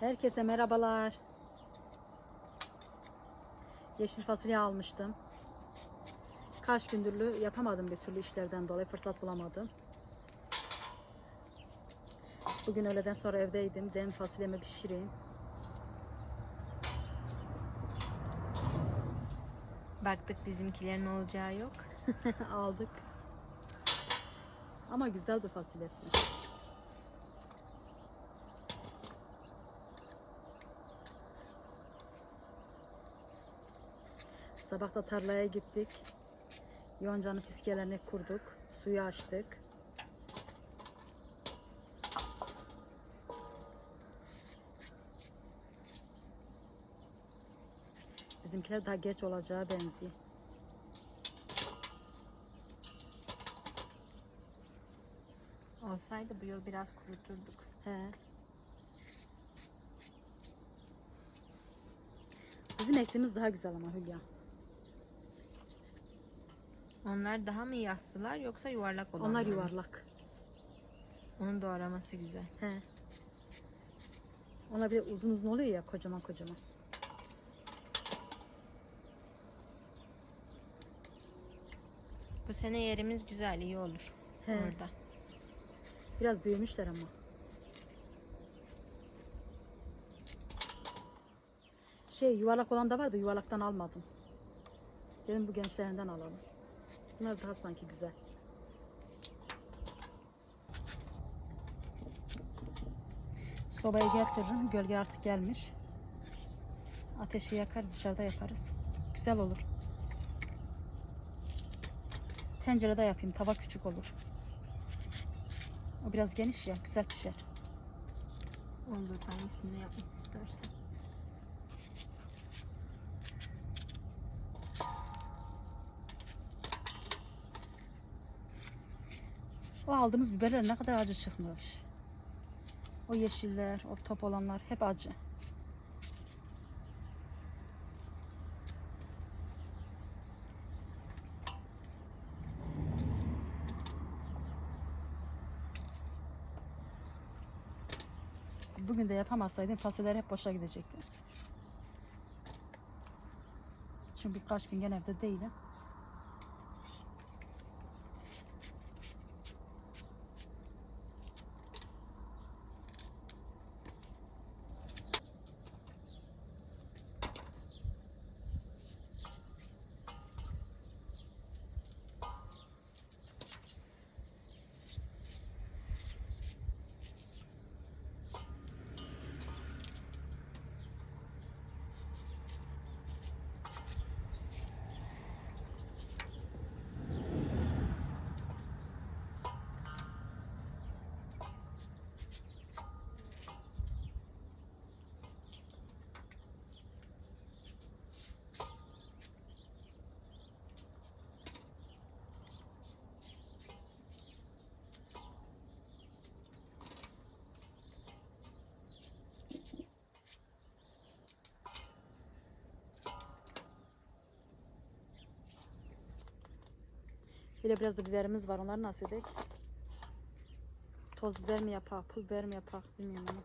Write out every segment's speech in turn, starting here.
Herkese merhabalar. Yeşil fasulye almıştım. Kaç gündürlü yapamadım bir türlü işlerden dolayı fırsat bulamadım. Bugün öğleden sonra evdeydim. Dem fasulyemi pişireyim. Baktık bizimkilerin olacağı yok. Aldık. Ama güzel bir fasulyesi. Sabah da tarlaya gittik. Yonca'nın fiskelerini kurduk. Suyu açtık. Bizimkiler daha geç olacağı benziyor. Olsaydı bu yıl biraz kuruturduk. He. Bizim ektiğimiz daha güzel ama Hülya. Onlar daha mı yassılar yoksa yuvarlak olanlar Onlar mı? yuvarlak. Onun doğraması güzel. He. Onlar bir de uzun uzun oluyor ya kocaman kocaman. Bu sene yerimiz güzel, iyi olur. He. Orada. Biraz büyümüşler ama. Şey yuvarlak olan da vardı yuvarlaktan almadım. Dedim bu gençlerinden alalım. Bunlar daha sanki güzel. Sobayı getiririm. Gölge artık gelmiş. Ateşi yakar dışarıda yaparız. Güzel olur. Tencerede yapayım. Tava küçük olur. O biraz geniş ya. Güzel pişer. Olur hangisini yapmak istersen. O aldığımız biberler ne kadar acı çıkmış. O yeşiller, o top olanlar hep acı. Bugün de yapamazsaydım fasulyeler hep boşa gidecekti. Çünkü birkaç gün gene evde değilim. Bir de biraz da biberimiz var. Onları nasıl edek? Toz biber mi yapak, pul biber mi yapak bilmiyorum ama.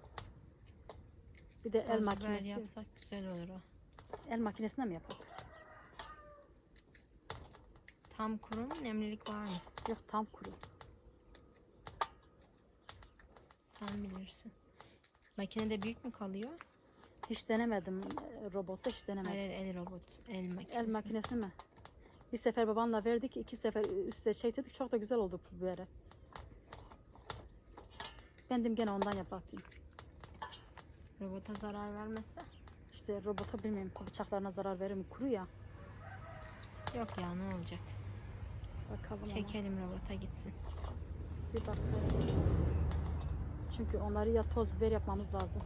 Bir de el Toz biber makinesi. yapsak güzel olur o. El makinesine mi yapak? Tam kuru mu? Nemlilik var mı? Yok tam kuru. Sen bilirsin. Makinede büyük mü kalıyor? Hiç denemedim. Robotta hiç denemedim. Hayır el robot. El makinesi. El makinesi mi? Bir sefer babamla verdik. iki sefer üstte çektirdik. Çok da güzel oldu pul biberi. Ben dedim gene ondan yapayım. Robota zarar vermezse. İşte robota bilmiyorum bıçaklarına zarar verir mi? Kuru ya. Yok ya ne olacak? Bakalım. Çekelim robota gitsin. Bir bak. Çünkü onları ya toz biber yapmamız lazım.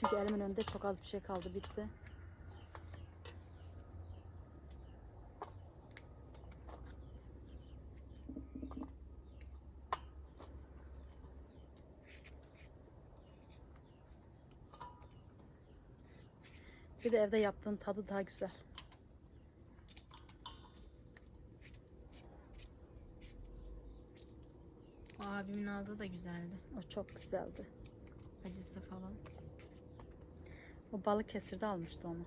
Çünkü elimin önünde çok az bir şey kaldı bitti. Bir de evde yaptığın tadı daha güzel. Abimin aldığı da güzeldi. O çok güzeldi. Acısı falan. O balık kesirde almıştı onu.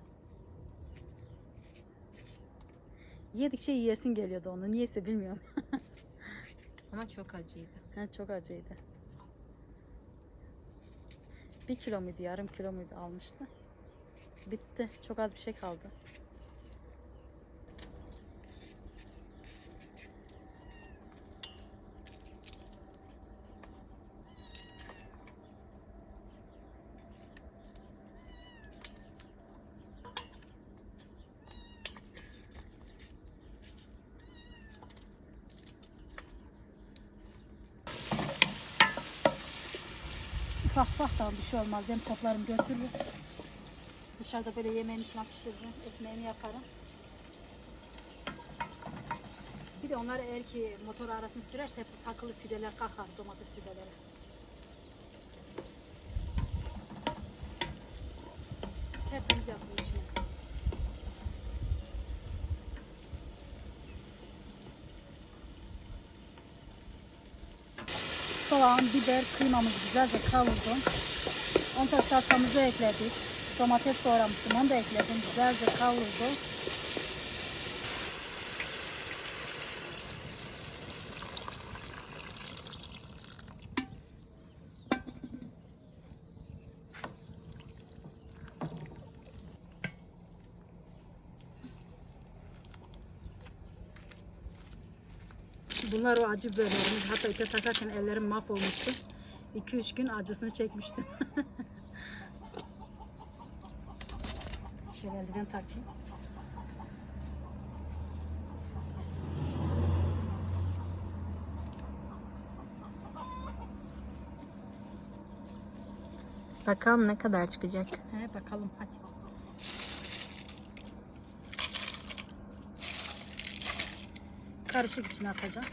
Yedikçe yiyesin geliyordu onu. Niyeyse bilmiyorum. Ama çok acıydı. Ha, çok acıydı. Bir kilo muydu, yarım kilo muydu almıştı. Bitti. Çok az bir şey kaldı. Ufak ufak da bir şey olmaz. Ben toplarım götürürüm. Dışarıda böyle yemeğini falan pişiririm. Ekmeğini yaparım. Bir de onlar eğer ki motor arasını sürerse hepsi takılı fideler kalkar domates fideleri. Tertemiz yaptım içine. Soğan, biber, kıymamız güzelce kavurdum. Sonra salçamızı ekledik. Domates doğramıştım onu da ekledim. Güzelce kavurdu. Bunlar o acı biberlerimiz. Hatta ipe takarken ellerim mahvolmuştu. 2-3 gün acısını çekmiştim. Şöyle eldiven takayım. Bakalım ne kadar çıkacak. He, bakalım hadi. Karışık içine atacağım.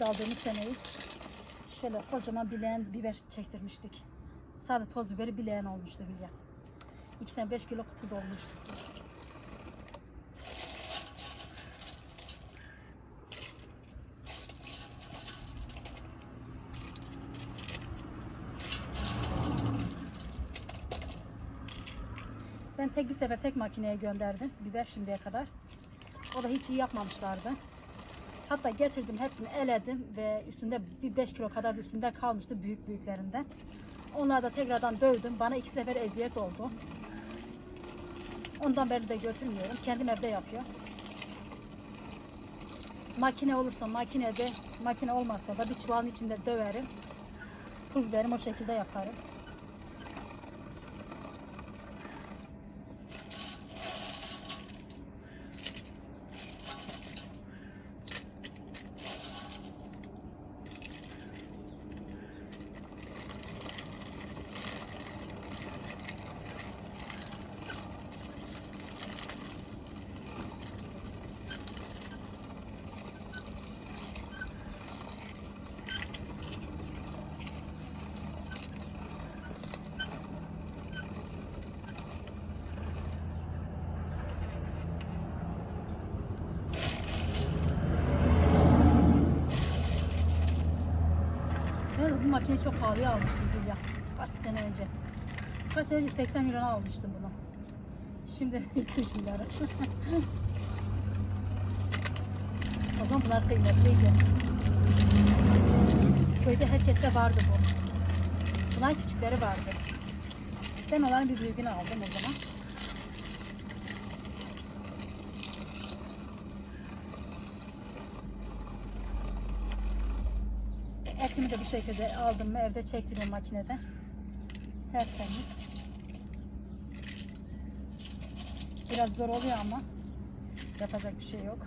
İlk aldığımız seneyi şöyle kocaman bileğen biber çektirmiştik. Sadece toz biberi bileğen olmuştu Hülya. İki tane beş kilo kutu dolmuştu. Ben tek bir sefer tek makineye gönderdim biber şimdiye kadar. O da hiç iyi yapmamışlardı. Hatta getirdim hepsini eledim ve üstünde bir 5 kilo kadar üstünde kalmıştı büyük büyüklerinden. Onları da tekrardan dövdüm. Bana iki sefer eziyet oldu. Ondan beri de götürmüyorum. Kendim evde yapıyor. Makine olursa makinede, makine olmazsa da bir çuvalın içinde döverim. Pul biberim o şekilde yaparım. Ben bu makineyi çok pahalıya almıştım Hülya. Kaç sene önce. Kaç sene önce 80 milyona almıştım bunu. Şimdi 3 milyara. o zaman bunlar kıymetliydi. Köyde herkeste vardı bu. Bunlar küçükleri vardı. Ben onların bir büyüğünü aldım o zaman. Etimi de bu şekilde aldım mı evde çektiriyorum makinede. Tertemiz. Biraz zor oluyor ama yapacak bir şey yok.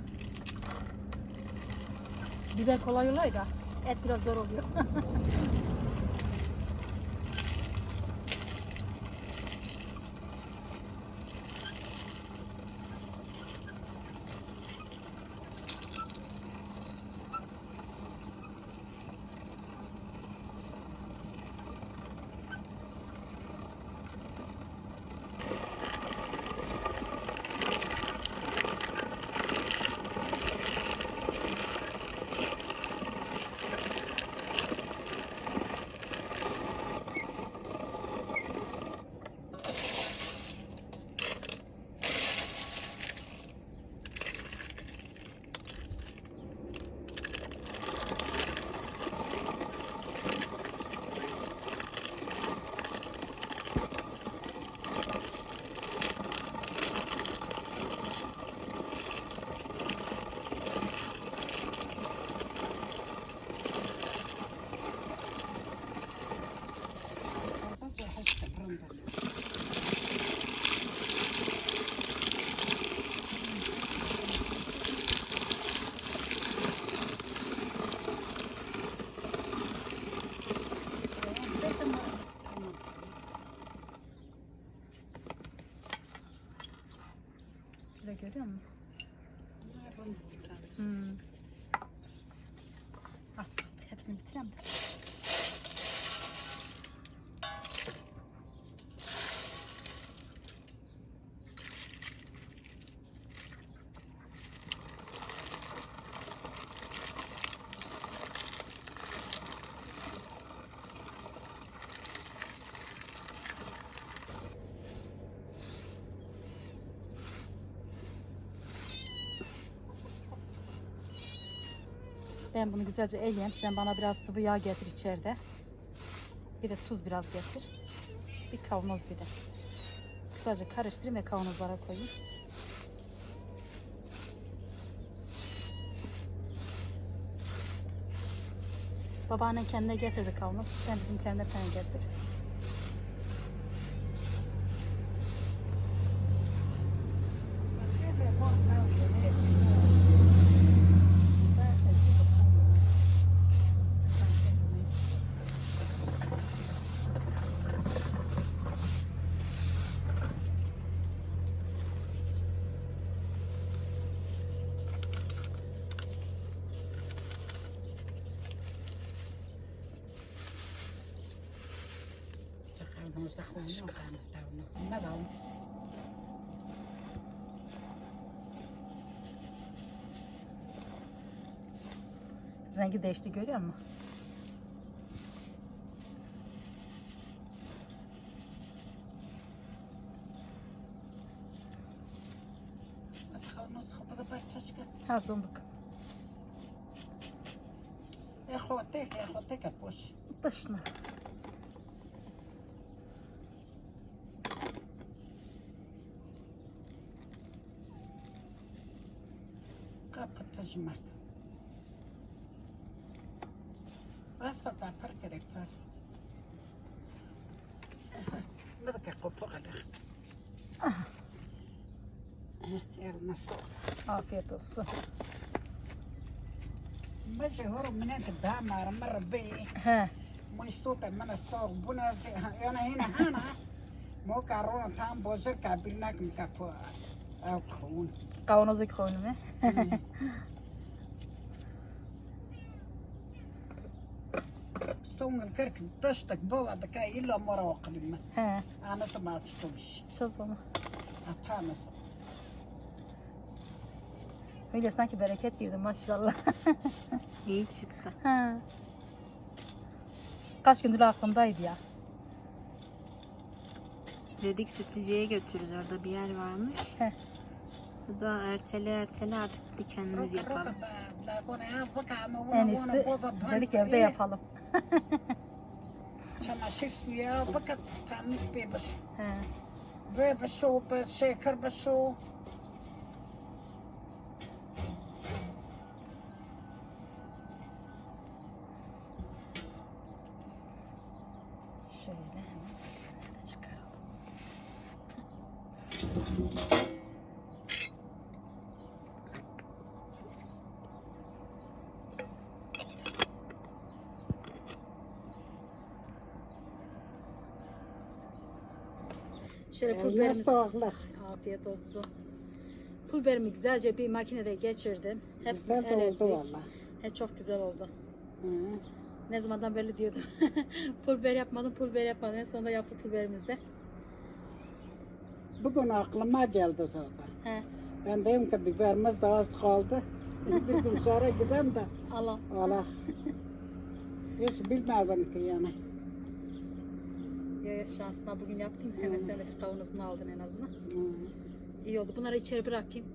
Biber kolay oluyor da et biraz zor oluyor. Ben bunu güzelce eleyeyim. Sen bana biraz sıvı yağ getir içeride. Bir de tuz biraz getir. Bir kavanoz bir de. Güzelce karıştırayım ve kavanozlara koyayım. Babaannen kendine getirdi kavanoz. Sen bizimkilerine tane getir. Rengi değişti görüyor musun? Ha zombuk. Dışına. Kapatacağım. Basta tapar gerek var. Ne de kopu kadar. Yarın nasıl olur? Afiyet olsun. Mas horo mina ke da mara mara be. He. Mo istuta mana stor buna yana hina hana. Mo karona tam bozer kabilnak mi kapo. Au khun. Kavanozu koyun mu? Stungen kirk tastak bova da kai illa mara waqlim. He. Ana tama tutuş. Çözüm. Atanas. Öyle sanki bereket girdi maşallah. İyi çıktı. Ha. Kaç gündür aklımdaydı ya. Dedik sütlücüye götürürüz. Orada bir yer varmış. Heh. Bu da ertele ertele artık kendimiz yapalım. En iyisi dedik evde yapalım. Çamaşır suyu fakat temiz bir baş. He. Ve başı, şeker başı. Şöyle hemen çıkaralım. Şöyle pul Eline biberimiz. sağlık. Afiyet olsun. Pul biberimi güzelce bir makinede geçirdim. Hepsini Güzel eledik. oldu valla. He, çok güzel oldu. Hı. Ne zamandan beri diyordum. pul biber yapmadım, pul biber yapmadım. En sonunda yaptık pul biberimizi de. Bugün aklıma geldi zaten. He, Ben dedim ki biberimiz de az kaldı. bir gün sonra gideyim de Allah. Allah. Hiç bilmedim ki yani. Ya, ya şansına bugün yaptım. Hemen sen de bir kavanozunu aldın en azından. İyi oldu. Bunları içeri bırakayım.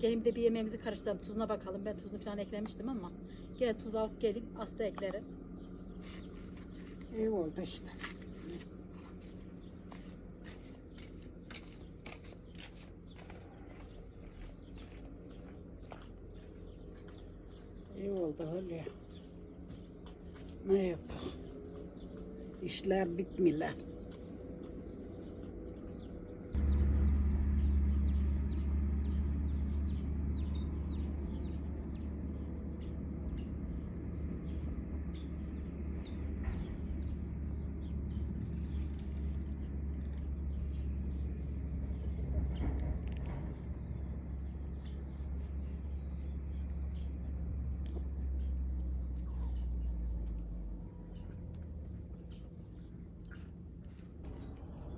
Gelin bir de bir yemeğimizi karıştıralım. Tuzuna bakalım. Ben tuzunu falan eklemiştim ama. Gene tuz alıp geleyim. Aslı eklerim. İyi oldu işte. İyi oldu öyle. Ne yapalım? İşler bitmiyor.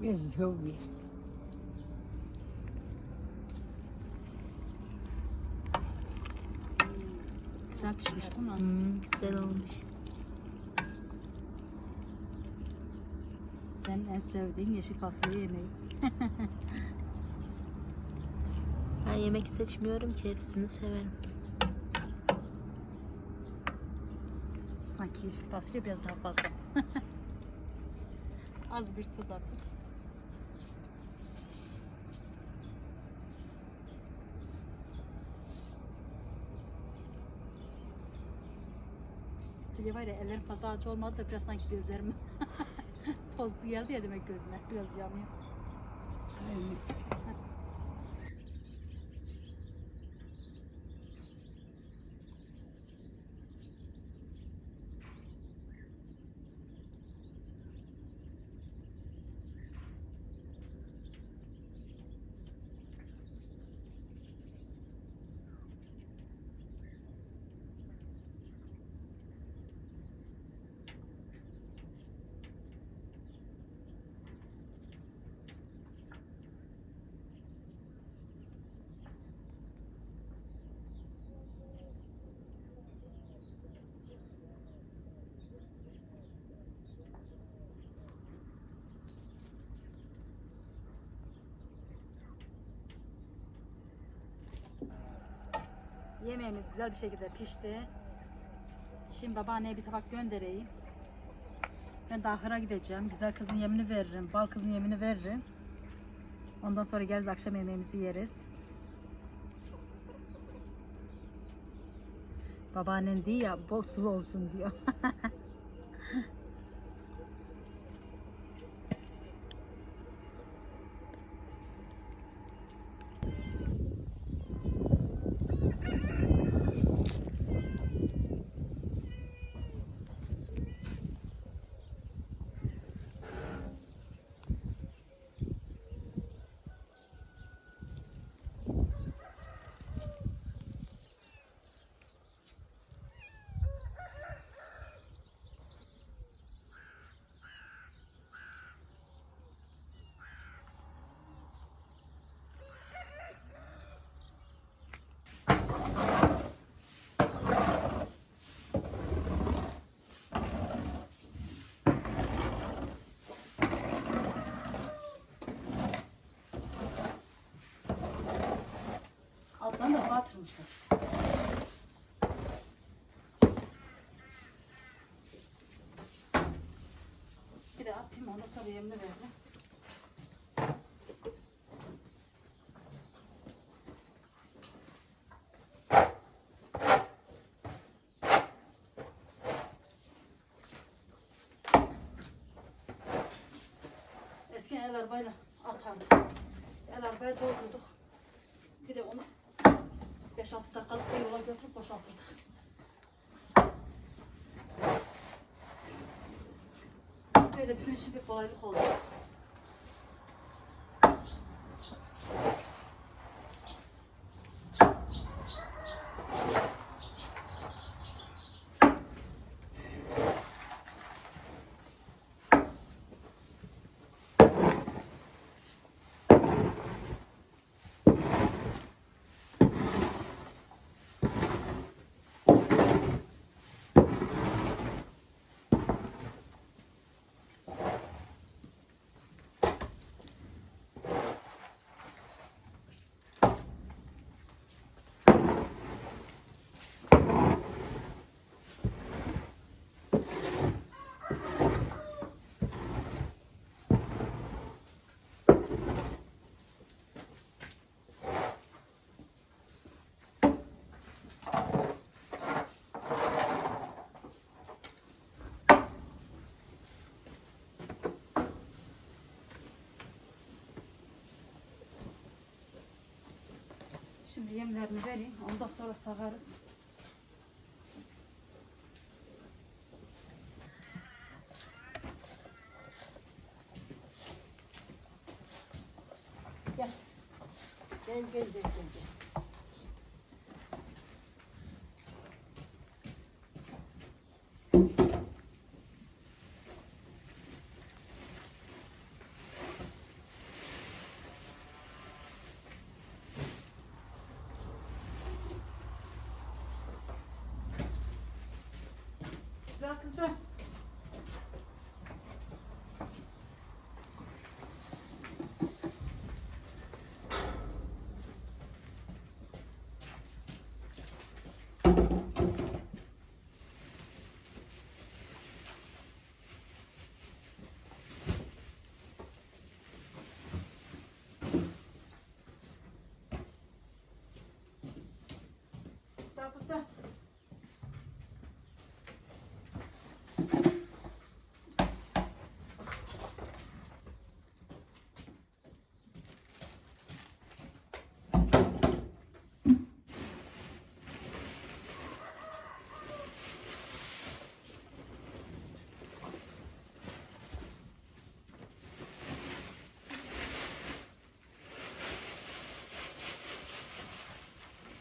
Biz hobi. Güzel pişmiş değil mi? Hmm, güzel olmuş. Senin en sevdiğin yeşil fasulye yemeği. Ben yemek seçmiyorum ki hepsini severim. Sanki yeşil fasulye biraz daha fazla. Az bir tuz attık. De var ya ellerim fazla aç olmadı da biraz sanki gözlerim tozlu geldi ya demek gözüme. Biraz yanıyor. Yemeğimiz güzel bir şekilde pişti. Şimdi babaanneye bir tabak göndereyim. Ben de ahıra gideceğim. Güzel kızın yemini veririm. Bal kızın yemini veririm. Ondan sonra geliriz akşam yemeğimizi yeriz. Babaannen diyor ya bol sulu olsun diyor. Alttan da batırmışlar. Bir de atayım ondan sonra yemini veririm. Eski el arabayla atardık. El arabaya doldurduk. Bir de onu 5-6 dakikalık bir yola götürüp boşaltırdık. Böyle bizim için bir kolaylık oldu. Şimdi yemlerini vereyim. Ondan sonra sağarız.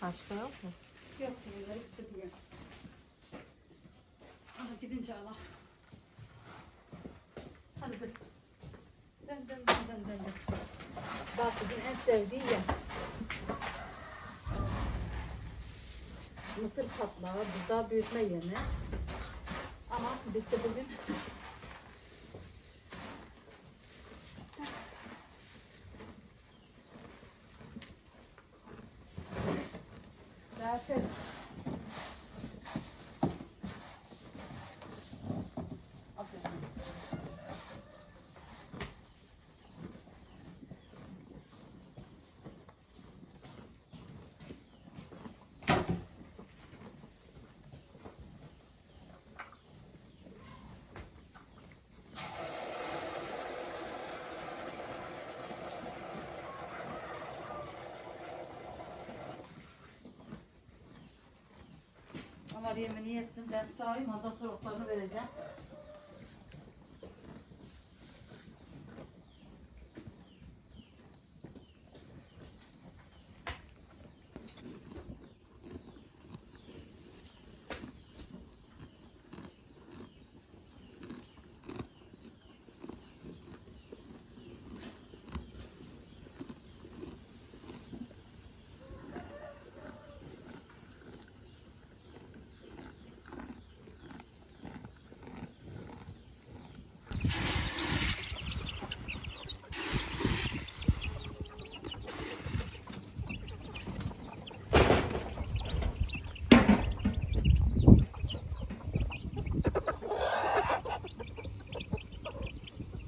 Başka yok mu? Yok. Hadi gidince Allah. Hadi dön. Dön dön dön dön dön. Bak bugün en sevdiği yer. Mısır patlağı, buzağı büyütme yemi. Ama bitti bugün. Gracias. Aferin. Ama yemini yesin. Ben sağayım. Ondan sonra otlarını vereceğim.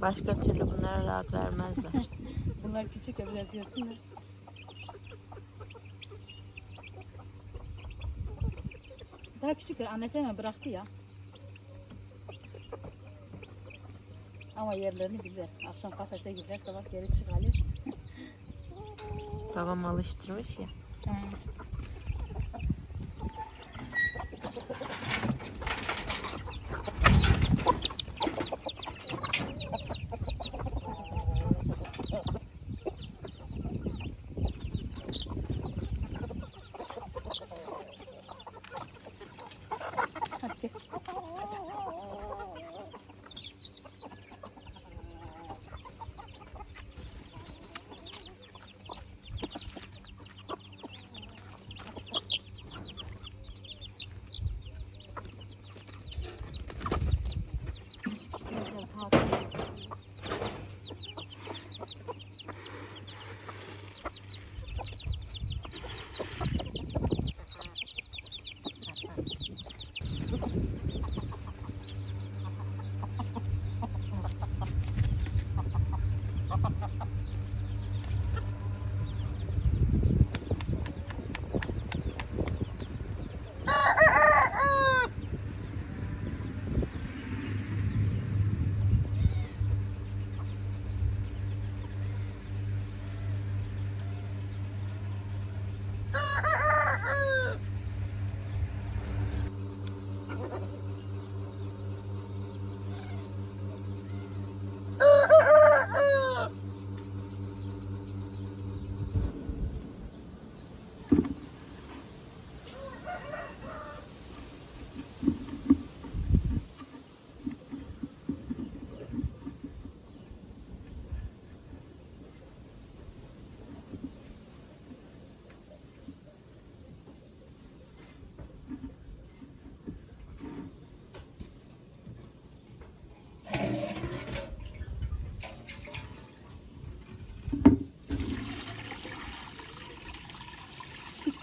Başka türlü bunlara rahat vermezler. Bunlar küçük ya biraz yesinler. Daha küçükler. Annesi hemen bıraktı ya. Ama yerlerini bilir. Akşam kafese gider, sabah geri çıkarır. Babam alıştırmış ya.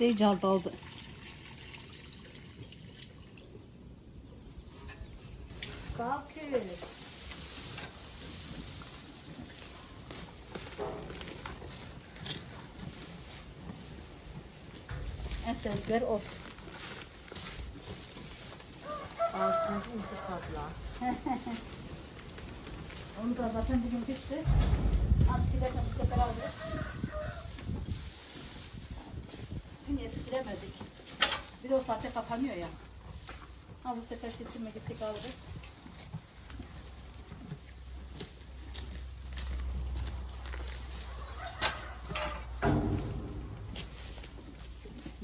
Süt de iyice azaldı. Kalkın. En sevdikleri ot. Altıncı inci kabla. Onu da zaten bugün bitti. Az giderken bu sefer aldık. Dün yetiştiremedik. Bir de o saatte kapanıyor ya. Ha bu sefer şişirme gittik aldık.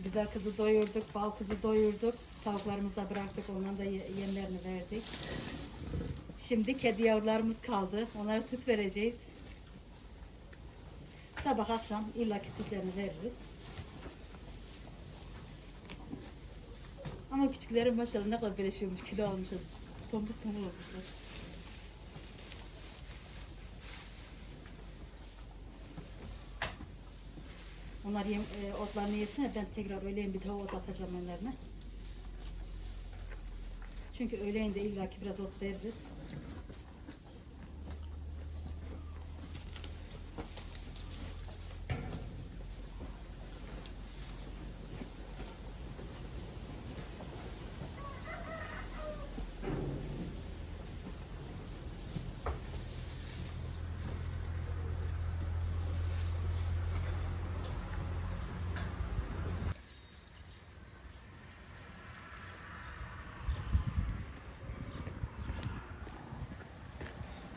Güzel kızı doyurduk, bal kızı doyurduk. Tavuklarımızı da bıraktık, onların da ye- yemlerini verdik. Şimdi kedi yavrularımız kaldı. Onlara süt vereceğiz. Sabah akşam illaki sütlerini veririz. Ama küçüklerin maşallah ne kadar beleşiyormuş, kilo almışız. Tombul tombul olmuşlar. Onlar yem, e, otlarını yesene ben tekrar öğleyin bir daha ot atacağım önlerine. Çünkü öğleyin de illaki biraz ot veririz.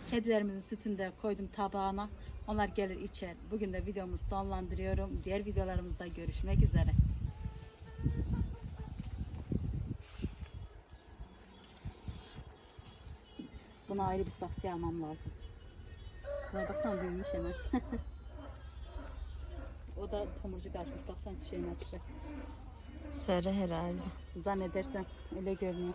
Kedilerimizin sütünü de koydum tabağına. Onlar gelir içer. Bugün de videomuzu sonlandırıyorum. Diğer videolarımızda görüşmek üzere. Buna ayrı bir saksı almam lazım. Buna baksana büyümüş hemen. o da tomurcuk açmış. Baksana çiçeğini açacak. Sarı herhalde. Zannedersem öyle görünüyor.